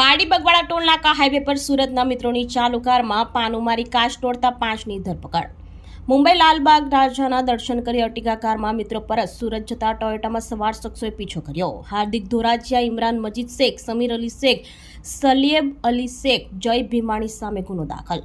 Pardi Bagwada toll નાકા highway પર સુરતના મિત્રોની ચાલુ કારમાં પાનું મારી કાચ તોડતા પાંચની ધરપકડ. મુંબઈ લાલબાગ રાજાના દર્શન કરી અર્ટિગા કારમાં મિત્રો પરત સુરત જતા ટોયોટામાં સવાર શખ્સોએ પીછો કર્યો. હાર્દિક ધોરાજીયા, ઇમરાન મજીદ શેખ, સમીર અલી શેખ, સલિયબ અલી શેખ, જય ભીમાણી સામે ગુનો દાખલ.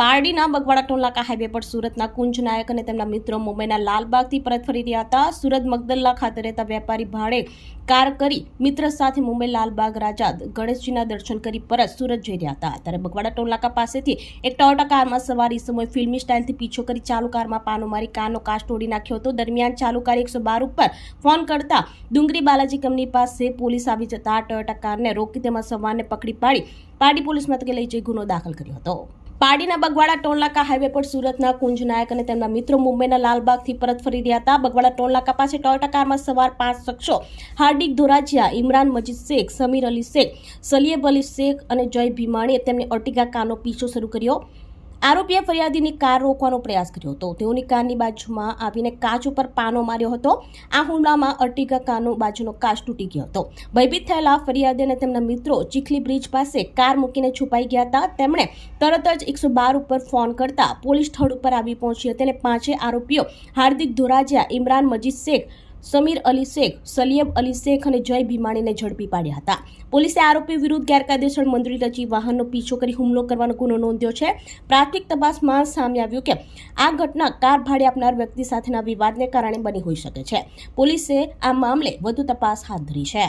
પારડીના બગવાડા ટોલનાકા હાઈવે પર સુરતના કુંજ નાયક અને તેમના મિત્રો મુંબઈના લાલબાગથી પરત ફરી રહ્યા હતા. સુરત મગદલ્લા ખાતે રહેતા વેપારી ભાડે કાર કરી મિત્ર સાથે મુંબઈ લાલબાગ રાજા ગણેશજીના દર્શન કરી પરત સુરત જઈ રહ્યા હતા. ત્યારે બગવાડા ટોલનાકા પાસેથી એક ટોયોટા કારમાં સવાર સમયે ફિલ્મી સ્ટાઇલથી પીછો કરી ચાલુ કારમાં પાનો મારી કારનો કાચ તોડી નાખ્યો હતો. દરમિયાન ચાલુ કાર એકસો બાર ઉપર ફોન કરતા ડુંગરી બાલાજી કંપની પાસે પોલીસ આવી જતા ટોયોટા કારને રોકી તેમાં સવારને પકડી પાડી. પારડી પોલીસ મથકે લઈ જઈ ગુનો દાખલ કર્યો હતો. પારડીના બગવાડા ટોલનાકા હાઈવે પર સુરતના કુંજ નાયક અને તેમના મિત્રો મુંબઈના લાલબાગથી પરત ફરી રહ્યા હતા. બગવાડા ટોલનાકા પાસે ટોયોટા કારમાં સવાર પાંચ શખ્સો, હાર્દિક ધોરાજીયા, ઇમરાન મજીદ શેખ, સમીર અલી શેખ સલિયબ અલી શેખ અને જય ભીમાણીએ તેમની અર્ટિગા કારનો પીછો શરૂ કર્યો. આરોપીએ ફરિયાદીની કાર રોકવાનો પ્રયાસ કર્યો હતો. તેઓની કારની બાજુમાં આવીને કાચ ઉપર પાનો માર્યો હતો. આ હુમલામાં અર્ટિગા કારનો બાજુનો કાચ તૂટી ગયો હતો. ભયભીત થયેલા ફરિયાદી અને તેમના મિત્રો ચીખલી બ્રિજ પાસે કાર મૂકીને છુપાઈ ગયા હતા. તેમણે તરત જ એકસો બાર ઉપર ફોન કરતા પોલીસ સ્થળ ઉપર આવી પહોંચી હતી અને પાંચે આરોપીઓ હાર્દિક ધોરાજીયા, ઇમરાન મજીદ શેખ સમીર અલી શેખ, સલિયબ અલી શેખ અને જય ભીમાણીને ઝડપી પાડ્યા હતા. પોલીસે આરોપી વિરુદ્ધ ગેરકાયદેસર મંત્રી રચી વાહનનો પીછો કરી હુમલો કરવાનો ગુનો નોંધ્યો છે. પ્રાથમિક તપાસમાં સામે આવ્યું કે, આ ઘટના કાર ભાડે આપનાર વ્યક્તિ સાથેના વિવાદને કારણે બની હોઈ શકે છે. પોલીસે આ મામલે વધુ તપાસ હાથ ધરી છે.